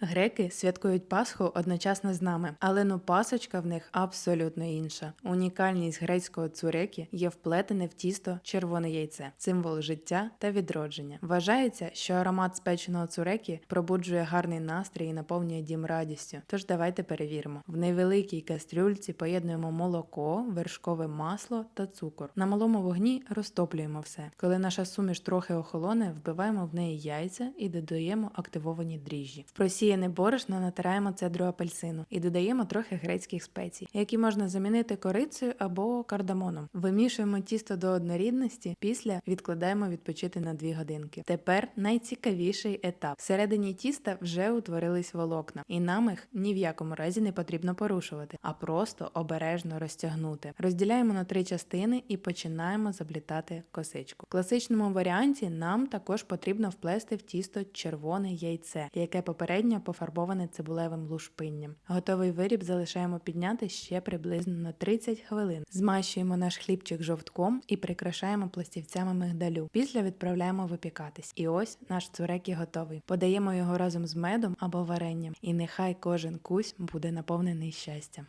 Греки святкують Пасху одночасно з нами, але ну пасочка в них абсолютно інша. Унікальність грецького цурекі є вплетене в тісто червоне яйце, символ життя та відродження. Вважається, що аромат спеченого цурекі пробуджує гарний настрій і наповнює дім радістю. Тож давайте перевіримо. В невеликій кастрюльці поєднуємо молоко, вершкове масло та цукор. На малому вогні розтоплюємо все. Коли наша суміш трохи охолоне, вбиваємо в неї яйця і додаємо активовані дріжджі. В просіяне борошно натираємо цедру апельсину і додаємо трохи грецьких спецій, які можна замінити корицею або кардамоном. Вимішуємо тісто до однорідності, після відкладаємо відпочити на 2 годинки. Тепер найцікавіший етап. Всередині тіста вже утворились волокна, і нам їх ні в якому разі не потрібно порушувати, а просто обережно розтягнути. Розділяємо на три частини і починаємо заплітати косичку. В класичному варіанті нам також потрібно вплести в тісто червоне яйце, яке попередньо пофарбоване цибулевим лушпинням. Готовий виріб залишаємо підняти ще приблизно на 30 хвилин. Змащуємо наш хлібчик жовтком і прикрашаємо пластівцями мигдалю. Після відправляємо випікатись. І ось наш цурек і готовий. Подаємо його разом з медом або варенням, і нехай кожен кусь буде наповнений щастям.